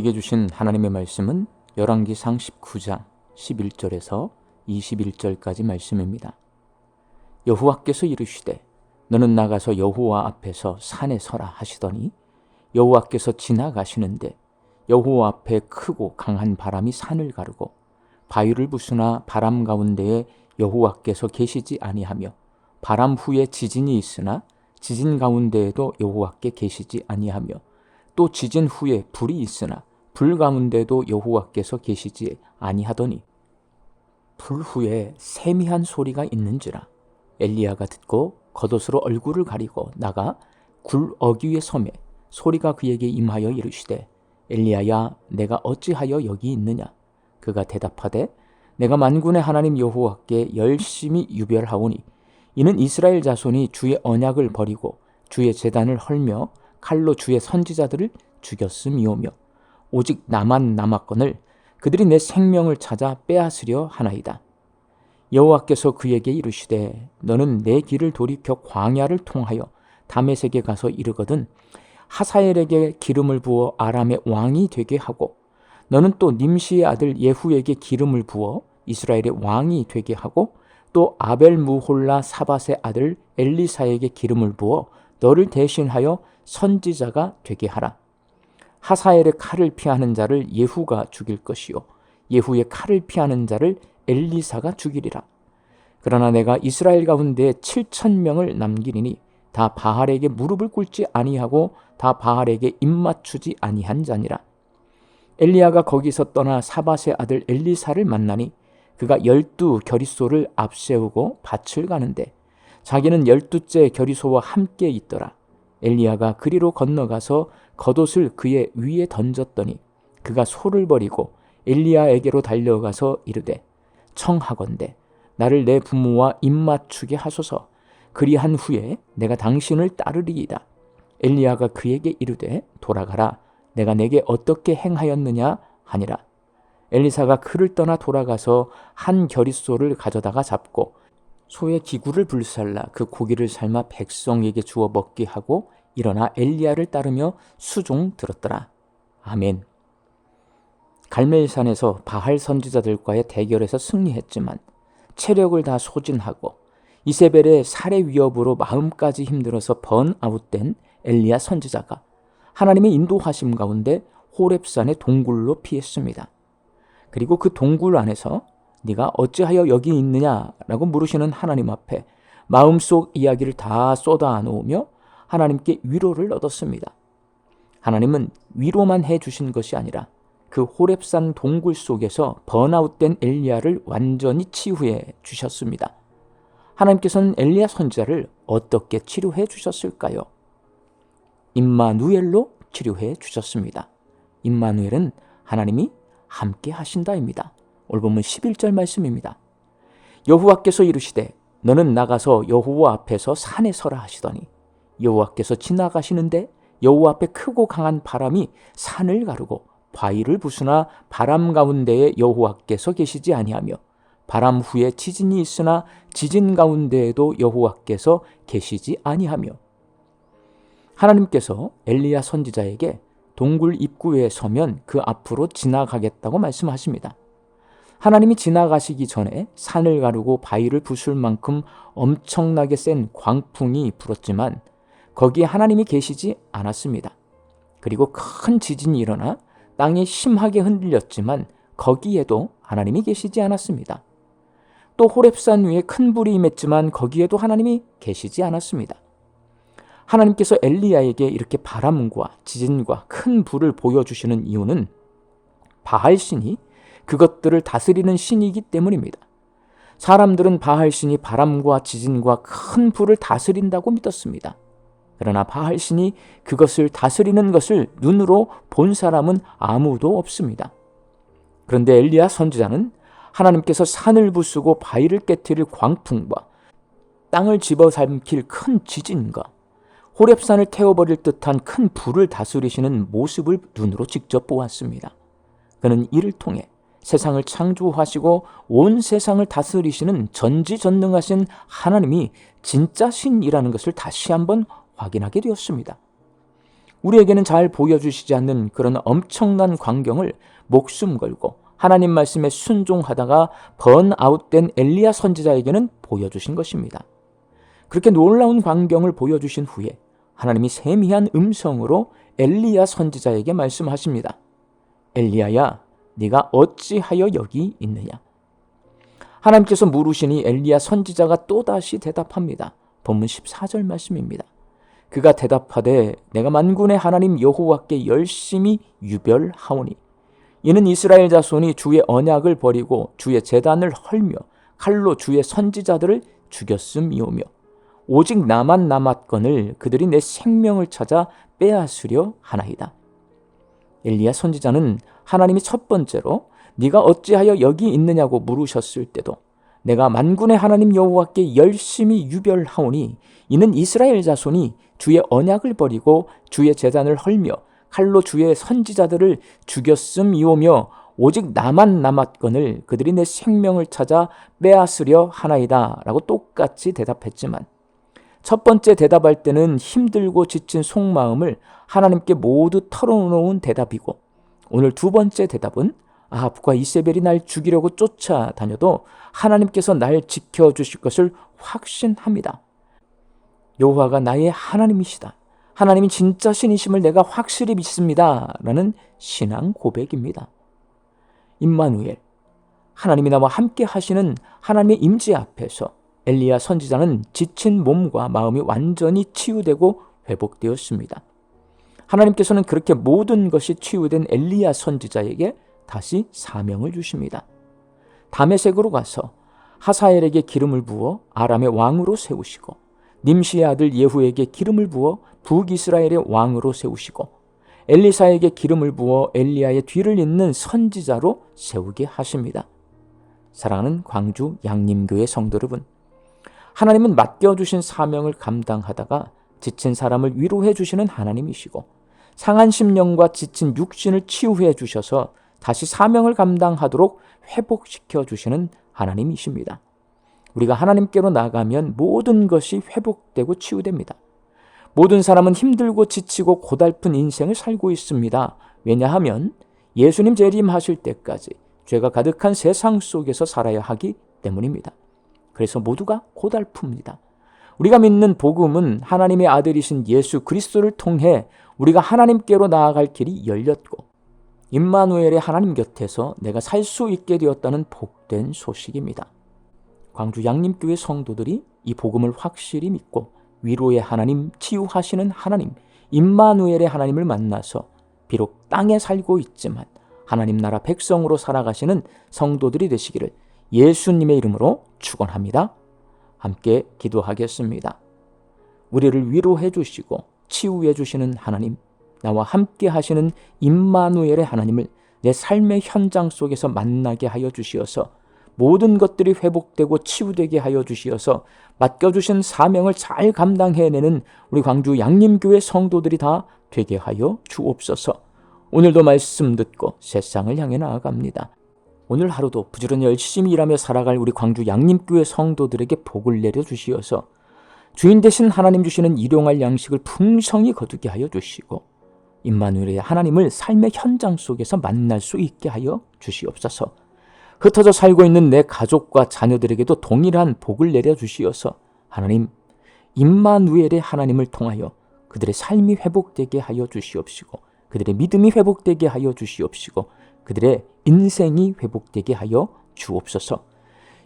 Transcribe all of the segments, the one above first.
우리에게 주신 하나님의 말씀은 열왕기상 19장 11절에서 21절까지 말씀입니다. 여호와께서 이르시되 너는 나가서 여호와 앞에서 산에 서라 하시더니 여호와께서 지나가시는데 여호와 앞에 크고 강한 바람이 산을 가르고 바위를 부수나 바람 가운데에 여호와께서 계시지 아니하며 바람 후에 지진이 있으나 지진 가운데에도 여호와께 계시지 아니하며 또 지진 후에 불이 있으나 불 가운데도 여호와께서 계시지 아니하더니 불 후에 세미한 소리가 있는지라. 엘리야가 듣고 겉옷으로 얼굴을 가리고 나가 굴 어귀에 섬에 소리가 그에게 임하여 이르시되 엘리야야 내가 어찌하여 여기 있느냐? 그가 대답하되 내가 만군의 하나님 여호와께 열심히 유별하오니 이는 이스라엘 자손이 주의 언약을 버리고 주의 재단을 헐며 칼로 주의 선지자들을 죽였음이오며 오직 나만 남았거늘 그들이 내 생명을 찾아 빼앗으려 하나이다. 여호와께서 그에게 이르시되 너는 내 길을 돌이켜 광야를 통하여 다메섹에 가서 이르거든 하사엘에게 기름을 부어 아람의 왕이 되게 하고 너는 또 님시의 아들 예후에게 기름을 부어 이스라엘의 왕이 되게 하고 또 아벨 무홀라 사밧의 아들 엘리사에게 기름을 부어 너를 대신하여 선지자가 되게 하라. 하사엘의 칼을 피하는 자를 예후가 죽일 것이요 예후의 칼을 피하는 자를 엘리사가 죽이리라. 그러나 내가 이스라엘 가운데 7천 명을 남기리니 다 바알에게 무릎을 꿇지 아니하고 다 바알에게 입맞추지 아니한 자니라. 엘리야가 거기서 떠나 사밧의 아들 엘리사를 만나니 그가 열두 결의소를 앞세우고 밭을 가는데 자기는 열두째 결의소와 함께 있더라. 엘리야가 그리로 건너가서 겉옷을 그의 위에 던졌더니 그가 소를 버리고 엘리야에게로 달려가서 이르되 청하건대 나를 내 부모와 입맞추게 하소서. 그리한 후에 내가 당신을 따르리이다. 엘리야가 그에게 이르되 돌아가라. 내가 내게 어떻게 행하였느냐 하니라. 엘리사가 그를 떠나 돌아가서 한 결의소를 가져다가 잡고 소의 기구를 불살라 그 고기를 삶아 백성에게 주어 먹게 하고 일어나 엘리야를 따르며 수종 들었더라. 아멘. 갈멜산에서 바할 선지자들과의 대결에서 승리했지만 체력을 다 소진하고 이세벨의 살해 위협으로 마음까지 힘들어서 번아웃된 엘리야 선지자가 하나님의 인도하심 가운데 호렙산의 동굴로 피했습니다. 그리고 그 동굴 안에서 네가 어찌하여 여기 있느냐라고 물으시는 하나님 앞에 마음속 이야기를 다 쏟아 놓으며 하나님께 위로를 얻었습니다. 하나님은 위로만 해 주신 것이 아니라 그 호렙산 동굴 속에서 번아웃된 엘리야를 완전히 치유해 주셨습니다. 하나님께서는 엘리야 선지자를 어떻게 치료해 주셨을까요? 임마누엘로 치료해 주셨습니다. 임마누엘은 하나님이 함께 하신다입니다. 오늘 본문 11절 말씀입니다. 여호와께서 이르시되 너는 나가서 여호와 앞에서 산에 서라 하시더니 여호와께서 지나가시는데 여호와 앞에 크고 강한 바람이 산을 가르고 바위를 부수나 바람 가운데에 여호와께서 계시지 아니하며 바람 후에 지진이 있으나 지진 가운데에도 여호와께서 계시지 아니하며 하나님께서 엘리야 선지자에게 동굴 입구에 서면 그 앞으로 지나가겠다고 말씀하십니다. 하나님이 지나가시기 전에 산을 가르고 바위를 부술 만큼 엄청나게 센 광풍이 불었지만 거기에 하나님이 계시지 않았습니다. 그리고 큰 지진이 일어나 땅이 심하게 흔들렸지만 거기에도 하나님이 계시지 않았습니다. 또 호렙산 위에 큰 불이 임했지만 거기에도 하나님이 계시지 않았습니다. 하나님께서 엘리야에게 이렇게 바람과 지진과 큰 불을 보여주시는 이유는 바알 신이 그것들을 다스리는 신이기 때문입니다. 사람들은 바알 신이 바람과 지진과 큰 불을 다스린다고 믿었습니다. 그러나 바알 신이 그것을 다스리는 것을 눈으로 본 사람은 아무도 없습니다. 그런데 엘리야 선지자는 하나님께서 산을 부수고 바위를 깨뜨릴 광풍과 땅을 집어삼킬 큰 지진과 호랩산을 태워버릴 듯한 큰 불을 다스리시는 모습을 눈으로 직접 보았습니다. 그는 이를 통해 세상을 창조하시고 온 세상을 다스리시는 전지전능하신 하나님이 진짜 신이라는 것을 다시 한번 확인하게 되었습니다. 우리에게는 잘 보여주시지 않는 그런 엄청난 광경을 목숨 걸고 하나님 말씀에 순종하다가 번아웃된 엘리야 선지자에게는 보여주신 것입니다. 그렇게 놀라운 광경을 보여주신 후에 하나님이 세미한 음성으로 엘리야 선지자에게 말씀하십니다. 엘리야야, 네가 어찌하여 여기 있느냐? 하나님께서 물으시니 엘리야 선지자가 또다시 대답합니다. 본문 14절 말씀입니다. 그가 대답하되 내가 만군의 하나님 여호와께 열심히 유별하오니 이는 이스라엘 자손이 주의 언약을 버리고 주의 재단을 헐며 칼로 주의 선지자들을 죽였음이오며 오직 나만 남았건을 그들이 내 생명을 찾아 빼앗으려 하나이다. 엘리야 선지자는 하나님이 첫 번째로 네가 어찌하여 여기 있느냐고 물으셨을 때도 내가 만군의 하나님 여호와께 열심히 유별하오니 이는 이스라엘 자손이 주의 언약을 버리고 주의 재단을 헐며 칼로 주의 선지자들을 죽였음이오며 오직 나만 남았건을 그들이 내 생명을 찾아 빼앗으려 하나이다 라고 똑같이 대답했지만 첫 번째 대답할 때는 힘들고 지친 속마음을 하나님께 모두 털어놓은 대답이고 오늘 두 번째 대답은 아합과 이세벨이 날 죽이려고 쫓아다녀도 하나님께서 날 지켜주실 것을 확신합니다. 여호와가 나의 하나님이시다. 하나님이 진짜 신이심을 내가 확실히 믿습니다. 라는 신앙 고백입니다. 임마누엘, 하나님이 나와 함께 하시는 하나님의 임재 앞에서 엘리야 선지자는 지친 몸과 마음이 완전히 치유되고 회복되었습니다. 하나님께서는 그렇게 모든 것이 치유된 엘리야 선지자에게 다시 사명을 주십니다. 다메색으로 가서 하사엘에게 기름을 부어 아람의 왕으로 세우시고 님시의 아들 예후에게 기름을 부어 북이스라엘의 왕으로 세우시고 엘리사에게 기름을 부어 엘리야의 뒤를 잇는 선지자로 세우게 하십니다. 사랑하는 광주 양림교회 성도 여러분, 하나님은 맡겨주신 사명을 감당하다가 지친 사람을 위로해 주시는 하나님이시고 상한 심령과 지친 육신을 치유해 주셔서 다시 사명을 감당하도록 회복시켜 주시는 하나님이십니다. 우리가 하나님께로 나가면 모든 것이 회복되고 치유됩니다. 모든 사람은 힘들고 지치고 고달픈 인생을 살고 있습니다. 왜냐하면 예수님 재림하실 때까지 죄가 가득한 세상 속에서 살아야 하기 때문입니다. 그래서 모두가 고달픕니다. 우리가 믿는 복음은 하나님의 아들이신 예수 그리스도를 통해 우리가 하나님께로 나아갈 길이 열렸고 임마누엘의 하나님 곁에서 내가 살 수 있게 되었다는 복된 소식입니다. 광주 양림교회 성도들이 이 복음을 확실히 믿고 위로의 하나님, 치유하시는 하나님, 임마누엘의 하나님을 만나서 비록 땅에 살고 있지만 하나님 나라 백성으로 살아가시는 성도들이 되시기를 예수님의 이름으로 축원합니다. 함께 기도하겠습니다. 우리를 위로해 주시고 치유해 주시는 하나님, 나와 함께 하시는 임마누엘의 하나님을 내 삶의 현장 속에서 만나게 하여 주시어서 모든 것들이 회복되고 치유되게 하여 주시어서 맡겨주신 사명을 잘 감당해내는 우리 광주 양림교회 성도들이 다 되게 하여 주옵소서. 오늘도 말씀 듣고 세상을 향해 나아갑니다. 오늘 하루도 부지런히 열심히 일하며 살아갈 우리 광주 양림교회 성도들에게 복을 내려 주시어서 주인 되신 하나님 주시는 일용할 양식을 풍성히 거두게 하여 주시고 임마누엘의 하나님을 삶의 현장 속에서 만날 수 있게 하여 주시옵소서. 흩어져 살고 있는 내 가족과 자녀들에게도 동일한 복을 내려 주시어서 하나님 임마누엘의 하나님을 통하여 그들의 삶이 회복되게 하여 주시옵시고 그들의 믿음이 회복되게 하여 주시옵시고 그들의 인생이 회복되게 하여 주옵소서.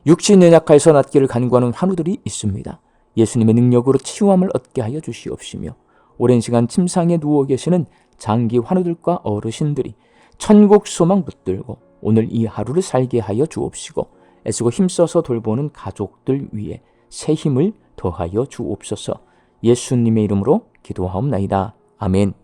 육신 연약하여서 낫기를 간구하는 환우들이 있습니다. 예수님의 능력으로 치유함을 얻게 하여 주시옵시며 오랜 시간 침상에 누워 계시는 장기 환우들과 어르신들이 천국 소망 붙들고 오늘 이 하루를 살게 하여 주옵시고 애쓰고 힘써서 돌보는 가족들 위에 새 힘을 더하여 주옵소서 예수님의 이름으로 기도하옵나이다. 아멘.